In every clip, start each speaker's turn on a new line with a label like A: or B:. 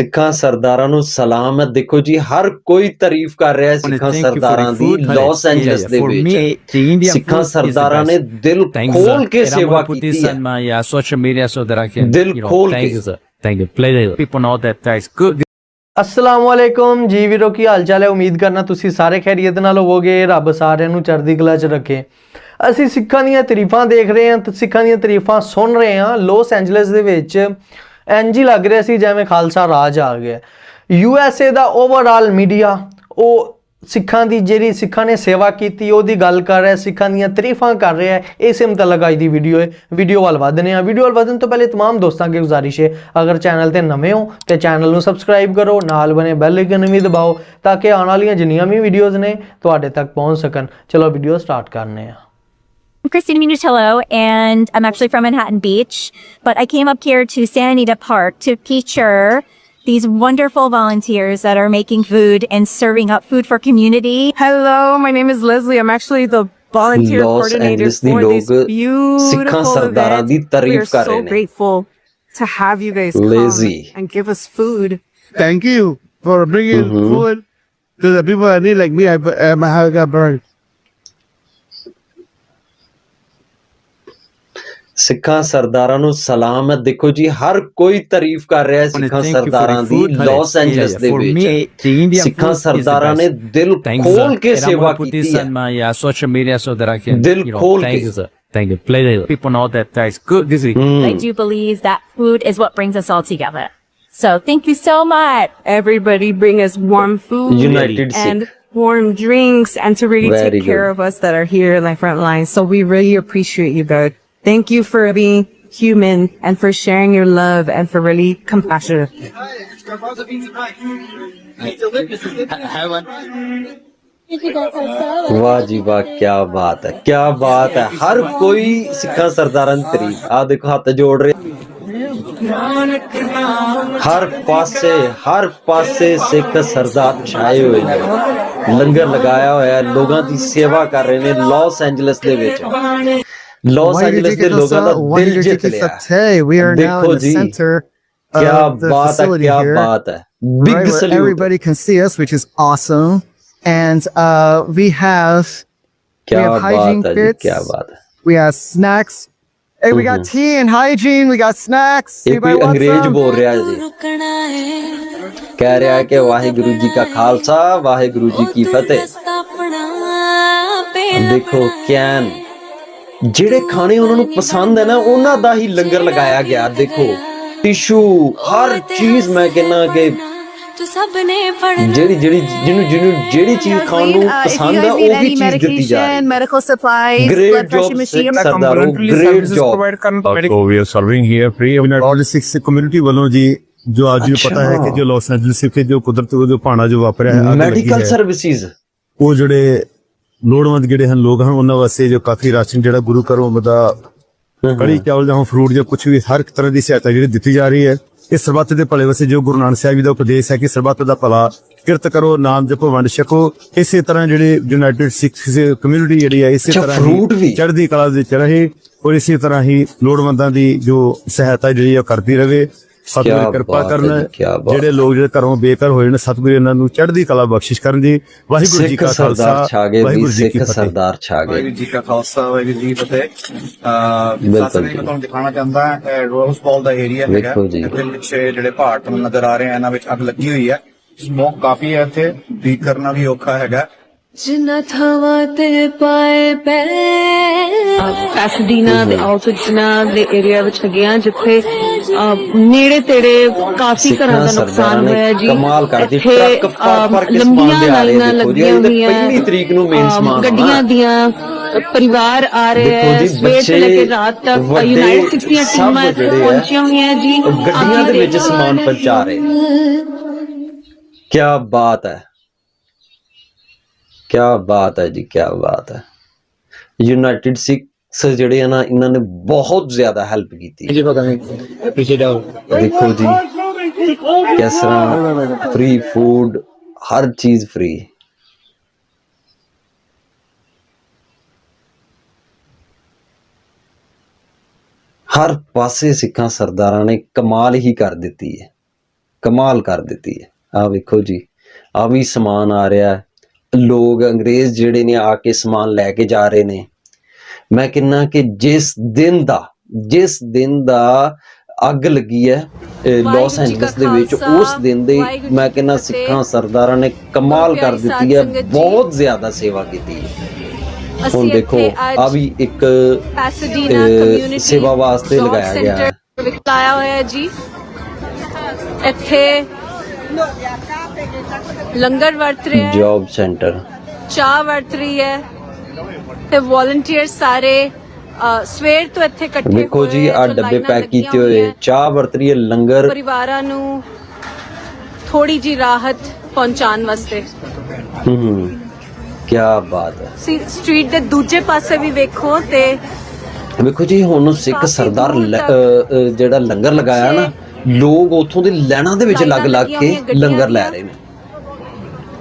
A: ਸਿੱਖਾਂ ਸਰਦਾਰਾਂ ਨੂੰ ਸਲਾਮ ਹੈ ਦੇਖੋ ਜੀ ਹਰ ਕੋਈ ਤਾਰੀਫ ਕਰ ਰਿਹਾ ਹੈ ਸਿੱਖਾਂ ਸਰਦਾਰਾਂ ਦੀ. ਲਾਸ ਐਂਜਲਸ ਦੇ ਵਿੱਚ ਸਿੱਖਾਂ ਸਰਦਾਰਾਂ ਨੇ. ਦਿਲ ਖੋਲ. ਕੇ ਸੇਵਾ ਕੀਤੀ ਹੈ
B: my uh, social media so that I can,
A: ਦਿਲ
B: you know,
A: ਖੋਲ
B: thank
A: K.
B: you, sir. Thank you. It. People know that that is good.
C: ਅਸਲਾਮ ਵਾਲੇਕੁਮ ਜੀ ਵੀਰੋ ਕੀ ਹਾਲ ਚਾਲ ਹੈ ਉਮੀਦ ਕਰਨਾ ਤੁਸੀਂ ਸਾਰੇ ਖੈਰੀਅਤ ਨਾਲ ਹੋਵੋਗੇ ਰੱਬ ਸਾਰਿਆਂ ਨੂੰ ਚੜ੍ਹਦੀ ਕਲਾ 'ਚ ਰੱਖੇ ਅਸੀਂ ਸਿੱਖਾਂ ਦੀਆਂ ਤਾਰੀਫਾਂ ਦੇਖ ਰਹੇ ਹਾਂ ਤੇ ਸਿੱਖਾਂ ਦੀਆਂ ਤਾਰੀਫਾਂ ਸੁਣ ਰਹੇ ਹਾਂ ਲਾਸ ਐਂਜਲਸ ਦੇ ਵਿੱਚ ਇੰਜ ਹੀ ਲੱਗ ਰਿਹਾ ਸੀ ਜਿਵੇਂ ਖਾਲਸਾ ਰਾਜ ਆ ਗਿਆ ਯੂ ਐਸ ਏ ਦਾ ਓਵਰਆਲ ਮੀਡੀਆ ਉਹ ਸਿੱਖਾਂ ਦੀ ਜਿਹੜੀ ਸਿੱਖਾਂ ਨੇ ਸੇਵਾ ਕੀਤੀ ਉਹਦੀ ਗੱਲ ਕਰ ਰਿਹਾ ਸਿੱਖਾਂ ਦੀਆਂ ਤਾਰੀਫਾਂ ਕਰ ਰਿਹਾ ਹੈ ਇਸੇ ਮੁਤਲਕ ਅੱਜ ਦੀ ਵੀਡੀਓ ਹੈ ਵੀਡੀਓ ਵੱਲ ਵਧਨੇ ਆ ਵੀਡੀਓ ਵੱਲ ਵਧਣ ਤੋਂ ਪਹਿਲੇ तमाम ਦੋਸਤਾਂ ਅੱਗੇ ਗੁਜ਼ਾਰਿਸ਼ ਹੈ ਅਗਰ ਚੈਨਲ ਤੇ ਨਵੇਂ ਹੋ ਤੇ ਚੈਨਲ ਨੂੰ ਸਬਸਕ੍ਰਾਈਬ ਕਰੋ ਨਾਲ ਬਨੇ ਬੈਲ ਆਈਕਨ ਵੀ ਦਬਾਓ ਤਾਂ ਕਿ ਆਉਣ ਵਾਲੀਆਂ ਜਿੰਨੀਆਂ ਵੀ ਵੀਡੀਓਜ਼ ਨੇ ਤੁਹਾਡੇ ਤੱਕ ਪਹੁੰਚ ਸਕਣ ਚਲੋ ਵੀਡੀਓ ਸਟਾਰਟ ਕਰਨੇ ਆ
D: I'm Christina Munitillo, and I'm actually from Manhattan Beach, but I came up here to Santa Anita Park to feature these wonderful volunteers that are making food and serving up food for community.
E: Hello, my name is Leslie. I'm actually the volunteer
A: Los
E: coordinator for this beautiful event. We are so grateful to have you guys
A: Lizzie.
E: come and give us food.
F: Thank you for bringing
A: mm-hmm.
F: food to the people that need like me. I, um, got burned.
A: ਸਿੱਖਾਂ ਸਰਦਾਰਾਂ ਨੂੰ ਸਲਾਮ ਹੈ ਦੇਖੋ ਜੀ ਹਰ ਕੋਈ ਤਾਰੀਫ ਕਰ ਰਿਹਾ ਹੈ
B: wanna
A: ਸਿੱਖਾਂ
B: thank you for the
A: ਸਰਦਾਰਾਂ the
B: food.
A: Los
B: Yeah,
A: Angeles
B: yeah,
A: ਦੇ
B: for me,
A: ਵਿੱਚ
B: the Indian
A: ਸਿੱਖਾਂ
B: food is the
A: ਸਰਦਾਰਾਂ ਨੇ
B: best.
A: ਦਿਲ
B: Thanks, sir.
A: ਖੋਲ ਕੇ
B: And I'm
A: ਸੇਵਾ
B: gonna put
A: ਕੀਤੀ
B: this
A: ਹੈ
B: on my uh, social media so that I can,
A: ਦਿਲ
B: you know,
A: ਖੋਲ
B: thank
A: K.
B: you, sir. Thank you. Play it. People know that that is good. This is
A: Hmm.
D: I do believe that food is what brings us all together. So thank you so much.
E: Everybody bring us warm food
A: United
E: and
A: Sikh.
E: warm drinks and to really
A: Very
E: take care
A: good.
E: of us that are here in the front lines. So we really appreciate you both. Thank you for being human and for sharing your love and for really compassionate.
A: ਵਾਹ ਜੀ ਵਾਹ ਕੀ ਬਾਤ ਹੈ ਕੀ ਬਾਤ ਹੈ ਹਰ ਕੋਈ ਸਿੱਖਾਂ ਸਰਦਾਰਾਂ ਦੀ ਤਾਰੀਫ ਆ ਦੇਖੋ ਹੱਥ ਜੋੜ ਰਹੇ ਹਰ ਪਾਸੇ ਹਰ ਪਾਸੇ ਸਿੱਖ ਸਰਦਾਰ ਛਾਏ ਹੋਏ ਨੇ ਲੰਗਰ ਲਗਾਇਆ ਹੋਇਆ ਹੈ ਲੋਕਾਂ ਦੀ ਸੇਵਾ ਕਰ ਰਹੇ ਨੇ ਲਾਸ ਐਂਜਲਸ ਦੇ ਵਿੱਚ लॉस एंजलिस के लोगों का दिल जीत लिया
F: hey we are now in the center क्या the
A: बात
F: है
A: क्या
F: here.
A: बात
F: है
A: big
F: right,
A: salute.
F: everybody can see us which is awesome. And uh, we have
A: क्या
F: we have hygiene
A: बात
F: है
A: क्या बात है
F: we have snacks. Hey, we got tea and hygiene. We got snacks. Anybody
A: अंग्रेज बोल रहा है जी कह रहा है कि वाहिगुरु जी का खालसा वाहिगुरु जी की ਜਿਹੜੇ ਖਾਣੇ ਉਹਨਾਂ ਨੂੰ ਪਸੰਦ ਹੈ ਨਾ ਉਹਨਾਂ ਦਾ ਹੀ ਲੰਗਰ ਲਗਾਇਆ ਗਿਆ ਦੇਖੋ। ਟਿਸ਼ੂ ਹਰ ਚੀਜ਼ ਮੈਂ ਕਹਿੰਨਾ ਕਿ ਜਿਹੜੀ ਜਿਹੜੀ ਜਿਹਨੂੰ ਜਿਹਨੂੰ ਜਿਹੜੀ ਚੀਜ਼ ਖਾਣ ਨੂੰ ਪਸੰਦ ਹੈ ਉਹ ਵੀ ਚੀਜ਼ ਦਿੱਤੀ ਜਾ ਰਹੀ ਹੈ।
E: Medical supplies
A: blood pressure machine complementary service
G: provide ਕਰਨ so we are serving
F: here free of politics community ਵੱਲੋਂ ਜੀ ਜੋ ਅੱਜ ਨੂੰ
A: ਪਤਾ
F: ਹੈ ਕਿ ਜੋ ਲਾਸ ਐਂਜਲਸ ਵਿੱਚ ਜੋ ਕੁਦਰਤ ਜੋ ਪਾਣਾ ਜੋ ਵਾਪਰਿਆ ਹੈ
A: ਮੈਡੀਕਲ ਸਰਵਿਸਿਜ਼
F: ਉਹ ਜਿਹੜੇ ਲੋੜਵੰਦ ਜਿਹੜੇ ਹਨ ਲੋਕ ਹਨ ਉਹਨਾਂ ਵਾਸਤੇ ਜੋ ਕਾਫੀ ਰਾਸ਼ਨ ਜਿਹੜਾ ਗੁਰੂ ਘਰੋਂ ਦਾ ਕੜੀ ਚਾਵਲ ਜਾਂ ਫਰੂਟ ਜਾਂ ਕੁਝ ਵੀ ਹਰ ਇੱਕ ਤਰ੍ਹਾਂ ਦੀ ਸਹਾਇਤਾ ਜਿਹੜੀ ਦਿੱਤੀ ਜਾ ਰਹੀ ਹੈ। ਇਸ ਸਰਬੱਤ ਦੇ ਭਲੇ ਵਾਸਤੇ ਜੋ ਗੁਰੂ ਨਾਨਕ ਸਾਹਿਬ ਜੀ ਦਾ ਉਪਦੇਸ਼ ਹੈ ਕਿ ਸਰਬੱਤ ਦਾ ਭਲਾ ਕਿਰਤ ਕਰੋ ਨਾਮ ਜਪੋ ਵੰਡ ਛਕੋ। ਇਸੇ ਤਰ੍ਹਾਂ ਜਿਹੜੇ ਯੂਨਾਈਟਿਡ ਸਿੱਖ ਕਮਿਊਨਿਟੀ ਜਿਹੜੀ ਹੈ ਇਸੇ ਤਰ੍ਹਾਂ? ਹੀ ਚੜ੍ਹਦੀ ਕਲਾ ਦੇ ਵਿੱਚ ਰਹੇ ਔਰ ਇਸੇ ਤਰ੍ਹਾਂ ਹੀ ਲੋੜਵੰਦਾਂ ਦੀ ਜੋ ਸਹਾਇਤਾ ਜਿਹੜੀ ਉਹ ਕਰਦੀ ਰਹੇ। ਸਤਿਗੁਰੂ ਕਿਰਪਾ ਕਰਨ। ਜਿਹੜੇ ਲੋਕ ਜਿਹੜੇ ਘਰੋਂ ਬੇਘਰ ਹੋਏ ਨੇ ਸਤਿਗੁਰੂ ਇਹਨਾਂ ਨੂੰ ਚੜ੍ਹਦੀ ਕਲਾ ਬਖਸ਼ਿਸ਼ ਕਰਨ ਜੀ। ਵਾਹਿਗੁਰੂ ਜੀ ਕਾ
A: ਸਰਦਾਰ
F: ਖਾਲਸਾ ਵਾਹਿਗੁਰੂ ਜੀ ਕੀ ਫਤਿਹ।
A: ਸਰਦਾਰ ਛਾ ਗਏ।
H: ਵਾਹਿਗੁਰੂ ਜੀ ਕਾ ਖਾਲਸਾ ਵਾਹਿਗੁਰੂ ਜੀ ਕੀ ਫਤਿਹ। ਅਹ
A: ਬਿਲਕੁਲ
H: ਸੱਚ ਮੈਂ ਤੁਹਾਨੂੰ ਦਿਖਾਉਣਾ ਚਾਹੁੰਦਾ ਹਾਂ ਰੋਜ਼ ਬਾਲ ਦਾ ਏਰੀਆ ਹੈਗਾ। ਇਹਦੇ ਪਿੱਛੇ ਜਿਹੜੇ ਪਹਾੜ ਤੁਹਾਨੂੰ ਨਜ਼ਰ ਆ ਰਹੇ ਆ ਇਹਨਾਂ ਵਿੱਚ ਅੱਗ ਲੱਗੀ ਹੋਈ ਹੈ। ਸਮੋਕ ਕਾਫੀ ਹੈ ਇੱਥੇ। ਬੀਕ ਕਰਨਾ ਵੀ ਔਖਾ ਹੈਗਾ।
I: ਜਿਨ੍ਹਾਂ ਥਾਵਾਂ ਤੇ ਪਾਏ ਪੈ
E: ਪੈਸਡੀਨਾ ਦੇ ਆਊਟਸਕਟਸ ਦੇ ਏਰੀਆ ਵਿੱਚ ਹੈਗੇ ਆ ਜਿੱਥੇ ਨੇੜੇ ਤੇੜੇ ਕਾਫੀ ਘਰਾਂ ਦਾ ਨੁਕਸਾਨ ਹੋਇਆ ਜੀ।
A: ਕਮਾਲ।
E: ਇੱਥੇ,
A: ਟਰੱਕ ਭਰ ਭਰ ਕੇ
E: ਅਹ,
A: ਸਮਾਨ
E: ਲੰਬੀਆਂ ਲਾਈਨਾਂ
A: ਦੇਖੋ ਜੀ,
E: ਲੱਗੀਆਂ ਹੋਈਆਂ।
A: ਪਹਿਲੀ ਤਰੀਕ ਨੂੰ
E: ਅਹ,
A: ਸਮਾਨ।
E: ਗੱਡੀਆਂ ਦੀਆਂ ਪਰਿਵਾਰ ਆ ਰਹੇ ਹੈ ਸਵੇਰ ਤੋਂ ਲੈ ਕੇ ਰਾਤ ਤੱਕ ਯੂਨਾਈਟਡ ਸਿੱਖ ਦੀਆਂ
A: ਸਭ
E: ਟੀਮਾਂ ਪਹੁੰਚੀਆਂ ਹੋਈਆਂ ਜੀ।
A: ਗੱਡੀਆਂ ਦੇ ਵਿੱਚ ਸਮਾਨ ਪਹੁੰਚਾ ਰਹੇ। ਕੀ ਬਾਤ ਹੈ। ਕੀ ਬਾਤ ਹੈ ਜੀ ਕੀ ਬਾਤ ਹੈ। ਯੂਨਾਈਟਿਡ ਸਿੱਖਸ ਜਿਹੜੇ ਆ ਨਾ ਇਹਨਾਂ ਨੇ ਬਹੁਤ ਜ਼ਿਆਦਾ ਹੈਲਪ ਕੀਤੀ। ਦੇਖੋ ਜੀ ਕਿਸ ਤਰ੍ਹਾਂ ਫ੍ਰੀ ਫੂਡ ਹਰ ਚੀਜ਼ ਫ੍ਰੀ ਹਰ ਪਾਸੇ ਸਿੱਖਾਂ ਸਰਦਾਰਾਂ ਨੇ ਕਮਾਲ ਹੀ ਕਰ ਦਿੱਤੀ ਹੈ। ਕਮਾਲ ਕਰ ਦਿੱਤੀ ਹੈ। ਆ ਵੇਖੋ ਜੀ ਆ ਵੀ ਸਮਾਨ ਆ ਰਿਹਾ ਹੈ। ਲੋਕ ਅੰਗਰੇਜ਼ ਜਿਹੜੇ ਨੇ ਆ ਕੇ ਸਮਾਨ ਲੈ ਕੇ ਜਾ ਰਹੇ ਨੇ। ਮੈਂ ਕਿੰਨਾ ਕਿ ਜਿਸ ਦਿਨ ਦਾ ਜਿਸ ਦਿਨ ਦਾ ਅੱਗ ਲੱਗੀ ਹੈ ਲਾਸ ਐਂਜਲਸ ਦੇ ਵਿੱਚ ਉਸ ਦਿਨ ਦੇ ਮੈਂ ਕਿੰਨਾ। ਸਿੱਖਾਂ ਸਰਦਾਰਾਂ ਨੇ ਕਮਾਲ ਕਰ ਦਿੱਤੀ ਹੈ ਬਹੁਤ ਜ਼ਿਆਦਾ ਸੇਵਾ ਕੀਤੀ ਹੈ। ਹੁਣ ਦੇਖੋ ਆ ਵੀ ਇੱਕ
I: ਪੈਸਡੀਨਾ
A: ਅਹ,
I: ਕਮਿਊਨਿਟੀ
A: ਸੇਵਾ ਵਾਸਤੇ ਲਗਾਇਆ ਗਿਆ।
I: ਹੋਇਆ ਹੈ ਜੀ। ਇੱਥੇ ਲੰਗਰ ਵਰਤ ਰਿਹਾ ਹੈ।
A: Job centre.
I: ਚਾਹ ਵਰਤ ਰਹੀ ਹੈ ਤੇ ਵੋਲੰਟੀਅਰ ਸਾਰੇ ਅ, ਸਵੇਰ ਤੋਂ ਇੱਥੇ ਇਕੱਠੇ
A: ਜੀ
I: ਹੋਏ
A: ਆ
I: ਜੋ
A: ਡੱਬੇ
I: ਲਾਈਨਾਂ
A: ਪੈਕ
I: ਲੱਗੀਆਂ
A: ਕੀਤੇ ਹੋਏ
I: ਹੋਈਆਂ।
A: ਚਾਹ ਵਰਤ ਰਹੀ ਹੈ ਲੰਗਰ।
I: ਪਰਿਵਾਰਾਂ ਨੂੰ ਥੋੜੀ ਜੀ ਰਾਹਤ ਪਹੁੰਚਾਉਣ ਵਾਸਤੇ।
A: ਹੂੰ ਕੀ ਬਾਤ ਹੈ।
I: ਸੀ ਸਟਰੀਟ ਦੇ ਦੂਜੇ ਪਾਸੇ ਵੀ ਵੇਖੋ ਤੇ
A: ਵੇਖੋ ਜੀ ਹੁਣ ਸਿੱਖ
I: ਕਾਫੀ
A: ਸਰਦਾਰ
I: ਦੂਰ
A: ਲ-
I: ਤੱਕ
A: ਅ, ਅ, ਜਿਹੜਾ ਲੰਗਰ ਲਗਾਇਆ ਨਾ ਲੋਕ ਉੱਥੋਂ ਦੀ ਲੈਣਾ ਦੇ ਵਿੱਚ ਲੱਗ ਲੱਗ ਕੇ ਲੰਗਰ ਲੈ। ਰਹੇ ਨੇ।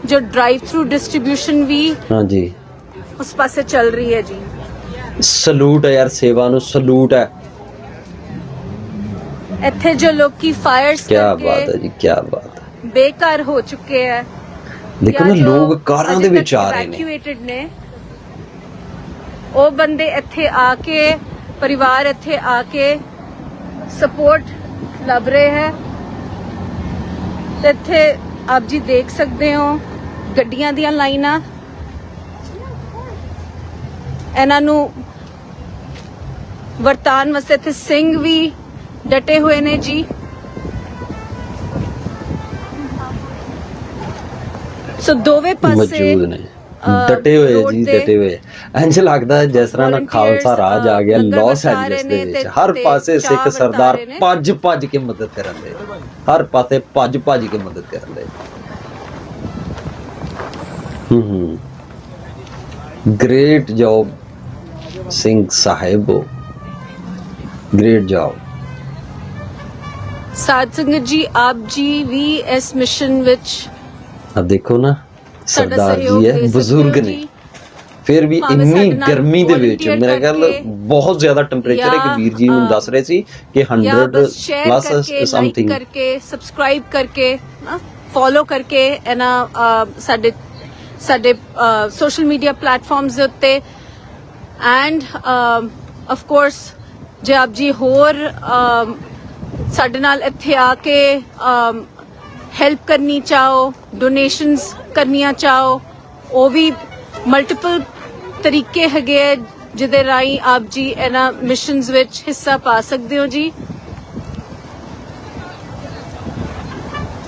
I: ਜੋ ਡਰਾਈਵ ਥਰੂ ਡਿਸਟ੍ਰੀਬਿਊਸ਼ਨ ਵੀ
A: ਹਾਂਜੀ।
I: ਉਸ ਪਾਸੇ ਚੱਲ ਰਹੀ ਹੈ ਜੀ।
A: ਸਲੂਟ ਹੈ ਯਾਰ ਸੇਵਾ ਨੂੰ ਸਲੂਟ ਹੈ।
I: ਇੱਥੇ ਜੋ ਲੋਕੀ ਫਾਇਰਸ
A: ਕੀ ਬਾਤ ਹੈ ਜੀ ਕੀ ਬਾਤ ਹੈ।
I: ਬੇਕਾਰ ਹੋ ਚੁੱਕੇ ਹੈ।
A: ਦੇਖੋ ਨਾ
I: ਜਾਂ ਜੋ
A: ਲੋਕ ਕਾਰਾਂ ਦੇ ਵਿੱਚ ਆ ਰਹੇ ਨੇ।
I: ਉਹ ਬੰਦੇ ਇੱਥੇ ਆ ਕੇ ਪਰਿਵਾਰ ਇੱਥੇ ਆ ਕੇ ਸਪੋਰਟ ਲੱਭ ਰਹੇ ਹੈ। ਤੇ ਇੱਥੇ ਆਪ ਜੀ ਦੇਖ ਸਕਦੇ ਹੋ ਗੱਡੀਆਂ ਦੀਆਂ ਲਾਈਨਾਂ। ਇਹਨਾਂ ਨੂੰ ਵਰਤਾਨ ਵਾਸਤੇ ਇੱਥੇ ਸਿੰਘ ਵੀ ਡਟੇ ਹੋਏ ਨੇ ਜੀ। ਸੋ ਦੋਵੇਂ ਪਾਸੇ
A: ਮੌਜੂਦ ਨੇ। ਡਟੇ ਹੋਏ ਜੀ ਡਟੇ ਹੋਏ ਇੰਜ ਲੱਗਦਾ ਜਿਸ ਤਰ੍ਹਾਂ ਨਾ ਖਾਲਸਾ ਰਾਜ ਆ ਗਿਆ ਲਾਸ ਐਂਜਲਸ ਦੇ ਵਿੱਚ। ਹਰ ਪਾਸੇ ਸਿੱਖ ਸਰਦਾਰ। ਭੱਜ ਭੱਜ ਕੇ ਮਦਦ ਕਰਨ ਦੇ। ਹਰ ਪਾਸੇ ਭੱਜ ਭੱਜ ਕੇ ਮਦਦ ਕਰਨ ਦੇ। ਹੂੰ ਹੂੰ। ਗ੍ਰੇਟ ਜੌਬ ਸਿੰਘ ਸਾਹਿਬੋ। ਗ੍ਰੇਟ ਜੌਬ
I: ਸਾਧ ਸੰਗਤ ਜੀ ਆਪ ਜੀ ਵੀ ਇਸ ਮਿਸ਼ਨ ਵਿੱਚ
A: ਆ ਦੇਖੋ ਨਾ। ਸਰਦਾਰ ਜੀ ਹੈ ਬਜ਼ੁਰਗ ਨੇ। ਫਿਰ ਵੀ ਇੰਨੀ ਗਰਮੀ ਦੇ ਵਿੱਚ ਮੇਰਾ
I: ਕਰਕੇ
A: ਬਹੁਤ ਜ਼ਿਆਦਾ ਟੈਂਪਰੇਚਰ ਹੈ ਕਿ ਵੀਰ ਜੀ
I: ਅ,
A: ਦੱਸ ਰਹੇ ਸੀ ਕਿ
I: ਜਾਂ
A: 100
I: ਬਸ ਸ਼ੇਅਰ
A: ਪਲੱਸ ਸਮਥਿੰਗ
I: ਕਰਕੇ ਸਬਸਕ੍ਰਾਈਬ ਕਰਕੇ ਫੋਲੋ ਕਰਕੇ ਇਹਨਾਂ ਸਾਡੇ ਸਾਡੇ ਸੋਸ਼ਲ ਮੀਡੀਆ ਪਲੇਟਫਾਰਮਸ ਦੇ ਉੱਤੇ। ਐਂਡ ਆਫ ਕੋਰਸ ਜੇ ਆਪ ਜੀ ਹੋਰ ਸਾਡੇ ਨਾਲ ਇੱਥੇ ਆ ਕੇ ਹੈਲਪ ਕਰਨੀ ਚਾਹੋ ਡੋਨੇਸ਼ਨਸ ਕਰਨੀਆਂ ਚਾਹੋ, ਉਹ ਵੀ ਮਲਟੀਪਲ ਤਰੀਕੇ ਹੈਗੇ ਆ ਜਿਹਦੇ ਰਾਹੀਂ ਆਪ ਜੀ ਇਹਨਾਂ ਮਿਸ਼ਨਸ ਵਿੱਚ ਹਿੱਸਾ ਪਾ ਸਕਦੇ ਹੋ ਜੀ।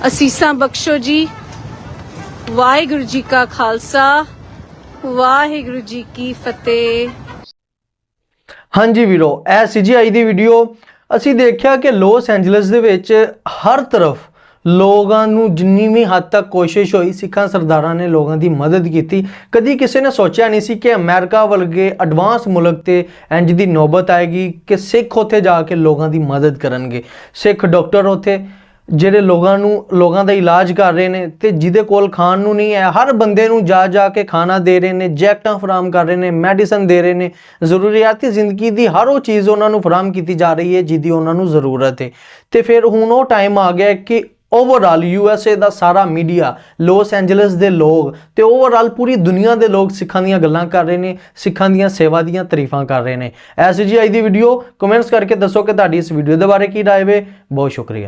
I: ਅਸੀਸਾਂ ਬਖਸ਼ੋ ਜੀ। ਵਾਹਿਗੁਰੂ ਜੀ ਕਾ ਖਾਲਸਾ, ਵਾਹਿਗੁਰੂ ਜੀ ਕੀ ਫਤਿਹ।
C: ਹਾਂਜੀ ਵੀਰੋ, ਇਹ ਸੀ ਜੀ ਅੱਜ ਦੀ ਵੀਡੀਓ ਅਸੀਂ ਦੇਖਿਆ ਕਿ ਲਾਸ ਐਂਜਲਸ ਦੇ ਵਿੱਚ ਹਰ ਤਰਫ ਲੋਕਾਂ ਨੂੰ ਜਿੰਨੀ ਵੀ ਹੱਦ ਤੱਕ ਕੋਸ਼ਿਸ਼ ਹੋਈ, ਸਿੱਖਾਂ ਸਰਦਾਰਾਂ ਨੇ ਲੋਕਾਂ ਦੀ ਮਦਦ ਕੀਤੀ। ਕਦੀ ਕਿਸੇ ਨੇ ਸੋਚਿਆ ਨਹੀਂ ਸੀ ਕਿ ਅਮਰੀਕਾ ਵਰਗੇ ਐਡਵਾਂਸ ਮੁਲਕ ਤੇ ਇੰਜ ਦੀ ਨੌਬਤ ਆਏਗੀ ਕਿ ਸਿੱਖ ਉੱਥੇ ਜਾ ਕੇ ਲੋਕਾਂ ਦੀ ਮਦਦ ਕਰਨਗੇ। ਸਿੱਖ ਡਾਕਟਰ ਉੱਥੇ, ਜਿਹੜੇ ਲੋਕਾਂ ਨੂੰ, ਲੋਕਾਂ ਦਾ ਇਲਾਜ ਕਰ ਰਹੇ ਨੇ ਤੇ ਜਿਹਦੇ ਕੋਲ ਖਾਣ ਨੂੰ ਨਹੀਂ ਹੈ, ਹਰ ਬੰਦੇ ਨੂੰ ਜਾ ਜਾ ਕੇ ਖਾਣਾ ਦੇ ਰਹੇ ਨੇ, ਜੈਕਟਾਂ ਫਰਾਮ ਕਰ ਰਹੇ ਨੇ, ਮੈਡੀਸਨ ਦੇ ਰਹੇ ਨੇ। ਜ਼ਰੂਰੀਆਤੀ ਜ਼ਿੰਦਗੀ ਦੀ ਹਰ ਉਹ ਚੀਜ਼ ਉਹਨਾਂ ਨੂੰ ਫਰਾਮ ਕੀਤੀ ਜਾ ਰਹੀ ਹੈ ਜਿਹਦੀ ਉਹਨਾਂ ਨੂੰ ਜ਼ਰੂਰਤ ਹੈ। ਤੇ ਫਿਰ ਹੁਣ ਉਹ ਟਾਈਮ ਆ ਗਿਆ ਕਿ ਓਵਰਆਲ ਯੂਐਸਏ ਦਾ ਸਾਰਾ ਮੀਡੀਆ ਲਾਸ ਐਂਜਲਸ ਦੇ ਲੋਕ ਤੇ ਓਵਰਆਲ ਪੂਰੀ ਦੁਨੀਆ ਦੇ ਲੋਕ ਸਿੱਖਾਂ ਦੀਆਂ ਗੱਲਾਂ ਕਰ ਰਹੇ ਨੇ, ਸਿੱਖਾਂ ਦੀਆਂ ਸੇਵਾ ਦੀਆਂ ਤਾਰੀਫਾਂ ਕਰ ਰਹੇ ਨੇ। ਐਸੀ ਜੀ ਅੱਜ ਦੀ ਵੀਡੀਓ ਕਮੈਂਟਸ ਕਰਕੇ ਦੱਸੋ ਕਿ ਤੁਹਾਡੀ ਇਸ ਵੀਡੀਓ ਦੇ ਬਾਰੇ ਕੀ ਰਾਏ ਵੇ। ਬਹੁਤ ਸ਼ੁਕਰੀਆ।